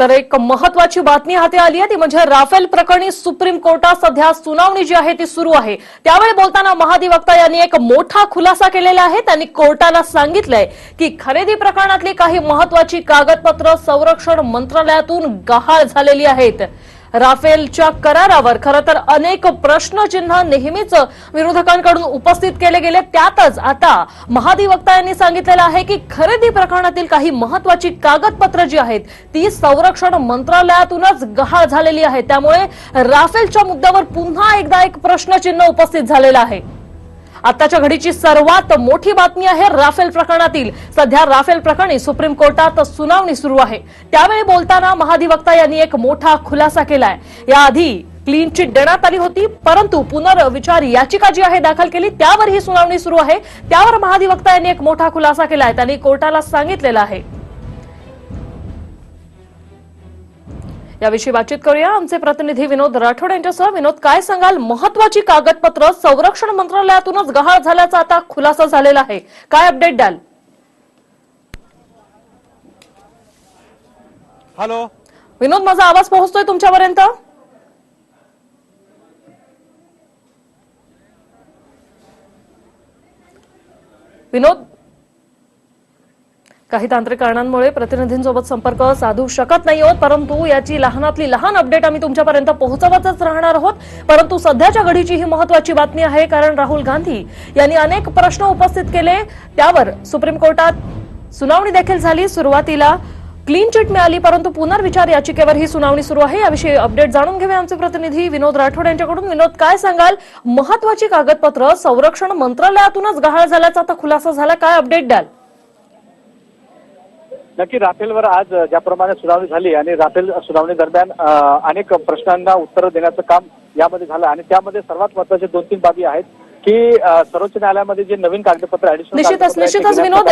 तर एक महत्वाची बातमी हाती आली आहे. ती म्हणजे राफेल प्रकरणी सुप्रीम कोर्टात सध्या सुनावणी जी आहे ती सुरू आहे. त्यावेळी बोलताना महाधिवक्ता यांनी एक मोठा खुलासा केलेला आहे. त्यांनी कोर्टाला सांगितलंय की खरेदी प्रकरणातली काही महत्वाची कागदपत्र संरक्षण मंत्रालयातून गहाळ झालेली आहेत. राफेलच्या करारावर खरं तर अनेक प्रश्नचिन्ह नेहमीच विरोधकांकडून उपस्थित केले गेले. त्यातच आता महाधिवक्ता यांनी सांगितलेलं आहे की खरेदी प्रकरणातील काही महत्वाची कागदपत्र जी आहेत ती संरक्षण मंत्रालयातूनच गहाळ झालेली आहे. त्यामुळे राफेलच्या मुद्द्यावर पुन्हा एकदा एक प्रश्नचिन्ह उपस्थित झालेलं आहे. आताच्या घडीची सर्वात मोठी बातमी आहे राफेल प्रकरणातील. सध्या राफेल प्रकरणी सुप्रीम कोर्टात सुनावणी सुरू आहे. त्यावेळी बोलताना महाधिवक्ता यांनी एक मोठा खुलासा केलाय. याआधी क्लीन चिट देण्यात आली होती परंतु पुनर्विचार याचिका जी आहे दाखल केली त्यावर ही सुनावणी सुरू आहे. त्यावर महाधिवक्ता यांनी एक मोठा खुलासा केलाय. त्यांनी कोर्टाला सांगितलेलं आहे. याविषयी बातचीत करूया. आमचे प्रतिनिधी विनोद राठोड यांच्यासह विनोद काय सांगाल? महत्वाची कागदपत्र संरक्षण मंत्रालयातूनच गहाळ झाल्याचा आता खुलासा झालेला आहे. काय अपडेट द्याल? हॅलो विनोद माझा आवाज पोहोचतोय तुमच्यापर्यंत? विनोद काही तांत्रिक कारणांमुळे प्रतिनिधींसोबत संपर्क साधू शकत नाही आहोत परंतु याची लहानातली लहान अपडेट आम्ही तुमच्यापर्यंत पोहोचवतच राहणार आहोत. परंतु सध्याच्या घडीची ही महत्वाची बातमी आहे कारण राहुल गांधी यांनी अनेक प्रश्न उपस्थित केले. त्यावर सुप्रीम कोर्टात सुनावणी देखील झाली. सुरुवातीला क्लीन चिट मिळाली परंतु पुनर्विचार याचिकेवर ही सुनावणी सुरू आहे. याविषयी अपडेट जाणून घेऊया आमचे प्रतिनिधी विनोद राठोड यांच्याकडून. विनोद काय सांगाल? महत्वाची कागदपत्र संरक्षण मंत्रालयातूनच गहाळ झाल्याचा आता खुलासा झाला. काय अपडेट द्याल? नक्की राफेलवर आज ज्याप्रमाणे सुनावणी झाली आणि राफेल सुनावणी दरम्यान अनेक प्रश्नांना उत्तरं देण्याचं काम यामध्ये झालं आणि त्यामध्ये सर्वात महत्त्वाचे दोन तीन बाबी आहेत की सर्वोच्च न्यायालयामध्ये जे नवीन कागदपत्र निश्चितच विनोद